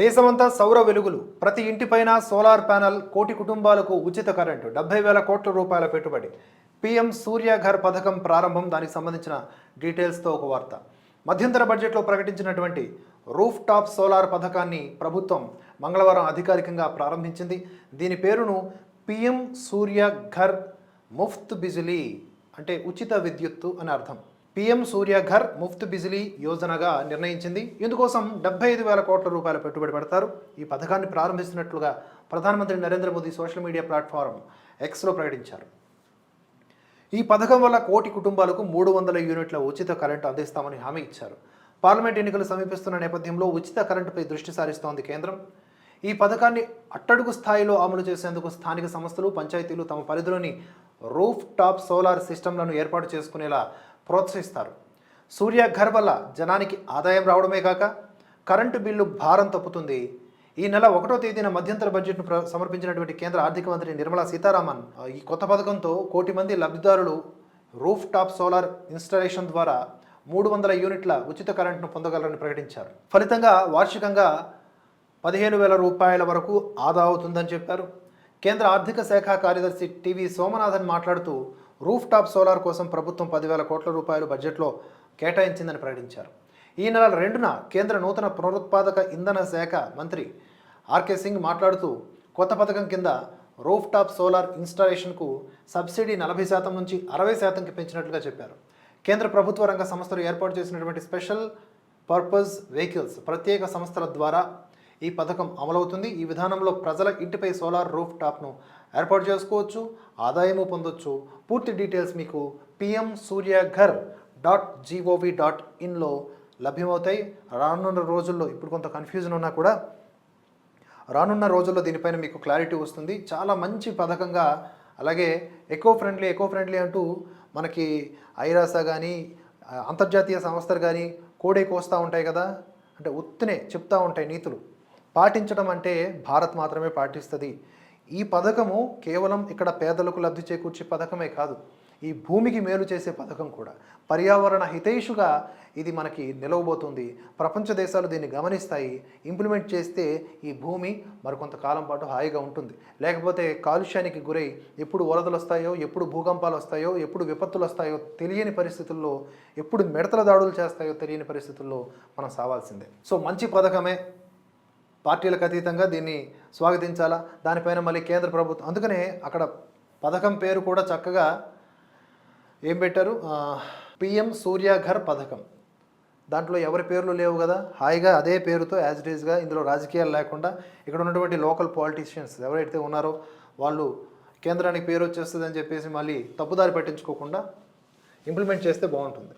దేశమంతా సౌర వెలుగులు. ప్రతి ఇంటిపైన సోలార్ ప్యానల్ కోటి కుటుంబాలకు ఉచిత కరెంటు. డెబ్బై వేల కోట్ల రూపాయల పెట్టుబడి. పీఎం సూర్యఘర్ పథకం ప్రారంభం. దానికి సంబంధించిన డీటెయిల్స్తో ఒక వార్త. మధ్యంతర బడ్జెట్లో ప్రకటించినటువంటి రూఫ్ టాప్ సోలార్ పథకాన్ని ప్రభుత్వం మంగళవారం అధికారికంగా ప్రారంభించింది. దీని పేరును పిఎం సూర్య ఘర్ ముఫ్త్ బిజిలీ అంటే ఉచిత విద్యుత్తు అని అర్థం. పిఎం సూర్యఘర్ ముఫ్త్ బిజిలీ యోజనగా నిర్ణయించింది. ఇందుకోసం డెబ్బై ఐదు వేల కోట్ల రూపాయల పెట్టుబడి పెడతారు. ఈ పథకాన్ని ప్రారంభిస్తున్నట్లుగా ప్రధానమంత్రి Narendra Modi social media platform ఎక్స్లో ప్రకటించారు. ఈ పథకం వల్ల కోటి కుటుంబాలకు మూడు వందల యూనిట్ల ఉచిత కరెంటు అందిస్తామని హామీ ఇచ్చారు. పార్లమెంట్ ఎన్నికలు సమీపిస్తున్న నేపథ్యంలో ఉచిత కరెంటుపై దృష్టి సారిస్తోంది కేంద్రం. ఈ పథకాన్ని అట్టడుగు స్థాయిలో అమలు చేసేందుకు స్థానిక సంస్థలు పంచాయతీలు తమ పరిధిలోని రూఫ్ టాప్ సోలార్ సిస్టమ్లను ఏర్పాటు చేసుకునేలా ప్రోత్సహిస్తారు. సూర్య ఘర్ వల్ల జనానికి ఆదాయం రావడమే కాక కరెంటు బిల్లు భారం తప్పుతుంది. ఈ నెల ఒకటో తేదీన మధ్యంతర బడ్జెట్ను సమర్పించినటువంటి కేంద్ర ఆర్థిక మంత్రి నిర్మలా సీతారామన్ ఈ కొత్త పథకంతో కోటి మంది లబ్ధిదారులు రూఫ్ టాప్ సోలార్ ఇన్స్టాలేషన్ ద్వారా మూడు వందల యూనిట్ల ఉచిత కరెంట్ను పొందగలరని ప్రకటించారు. ఫలితంగా వార్షికంగా పదిహేను వేల రూపాయల వరకు ఆదా అవుతుందని చెప్పారు. కేంద్ర ఆర్థిక శాఖ కార్యదర్శి టీవీ సోమనాథన్ మాట్లాడుతూ రూఫ్ టాప్ సోలార్ కోసం ప్రభుత్వం పదివేల కోట్ల రూపాయలు బడ్జెట్లో కేటాయించిందని ప్రకటించారు. ఈ నెల రెండున కేంద్ర నూతన పునరుత్పాదక ఇంధన శాఖ మంత్రి ఆర్కే సింగ్ మాట్లాడుతూ కొత్త పథకం కింద రూఫ్ టాప్ సోలార్ ఇన్స్టాలేషన్కు సబ్సిడీ నలభై శాతం నుంచి అరవై శాతంకి పెంచినట్లుగా చెప్పారు. కేంద్ర ప్రభుత్వ రంగ సంస్థలు ఏర్పాటు చేసినటువంటి స్పెషల్ పర్పస్ వెహికల్స్ ప్రత్యేక సంస్థల ద్వారా ఈ పథకం అమలవుతుంది. ఈ విధానంలో ప్రజల ఇంటిపై సోలార్ రూఫ్ టాప్ను ఏర్పాటు చేసుకోవచ్చు ఆదాయము పొందొచ్చు. పూర్తి డీటెయిల్స్ మీకు PM Surya Ghar dot GOV dot ఇన్లో లభ్యమవుతాయి. రానున్న రోజుల్లో ఇప్పుడు కొంత కన్ఫ్యూజన్ ఉన్నా కూడా రానున్న రోజుల్లో దీనిపైన మీకు క్లారిటీ వస్తుంది. చాలా మంచి పథకంగా అలాగే ఎకో ఫ్రెండ్లీ ఎకో ఫ్రెండ్లీ అంటూ మనకి ఐరాసా కానీ అంతర్జాతీయ సంస్థలు కానీ కోడే కోస్తూ ఉంటాయి కదా. అంటే ఉత్తునే చెప్తా ఉంటాయి నీతులు. పాటించడం అంటే భారత్ మాత్రమే పాటిస్తుంది. ఈ పథకము కేవలం ఇక్కడ పేదలకు లబ్ధి చేకూర్చే పథకమే కాదు ఈ భూమికి మేలు చేసే పథకం కూడా. పర్యావరణ హితైషుగా ఇది మనకి నిలవబోతుంది. ప్రపంచ దేశాలు దీన్ని గమనిస్తాయి. ఇంప్లిమెంట్ చేస్తే ఈ భూమి మరికొంతకాలం పాటు హాయిగా ఉంటుంది. లేకపోతే కాలుష్యానికి గురై ఎప్పుడు వరదలు వస్తాయో ఎప్పుడు భూకంపాలు వస్తాయో ఎప్పుడు విపత్తులు వస్తాయో తెలియని పరిస్థితుల్లో ఎప్పుడు మిడతల దాడులు చేస్తాయో తెలియని పరిస్థితుల్లో మనం సావాల్సిందే. సో మంచి పథకమే. పార్టీలకు అతీతంగా దీన్ని స్వాగతించాలా? దానిపైన మళ్ళీ కేంద్ర ప్రభుత్వం అందుకనే అక్కడ పథకం పేరు కూడా చక్కగా ఏం పెట్టారు? పిఎం సూర్యాఘర్ పథకం. దాంట్లో ఎవరి పేర్లు లేవు కదా? హాయిగా అదే పేరుతో యాజ్ ఇట్ ఇందులో రాజకీయాలు లేకుండా ఇక్కడ ఉన్నటువంటి లోకల్ పాలిటీషియన్స్ ఎవరైతే ఉన్నారో వాళ్ళు కేంద్రానికి పేరు వచ్చేస్తుందని చెప్పేసి మళ్ళీ తప్పుదారి పట్టించుకోకుండా ఇంప్లిమెంట్ చేస్తే బాగుంటుంది.